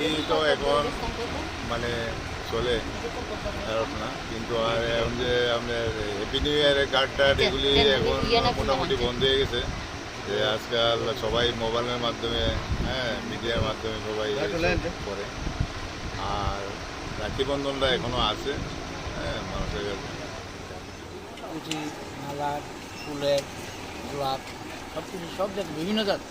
এই তো এখন মানে চলে খারাপ না কিন্তু আর এখন যে আপনার হ্যাপি নিউ ইয়ারের কার্ড টার্ড এগুলি এখন মোটামুটি বন্ধ হয়ে গেছে যে আজকাল সবাই মোবাইলের মাধ্যমে হ্যাঁ মিডিয়ার মাধ্যমে সবাই করে আর রাখি বন্ধনটা এখনও আছে হ্যাঁ মানুষের কাছে পুঁথি মালা ফুলের গোলাপ সব কিছু সব জাত বিভিন্ন জাত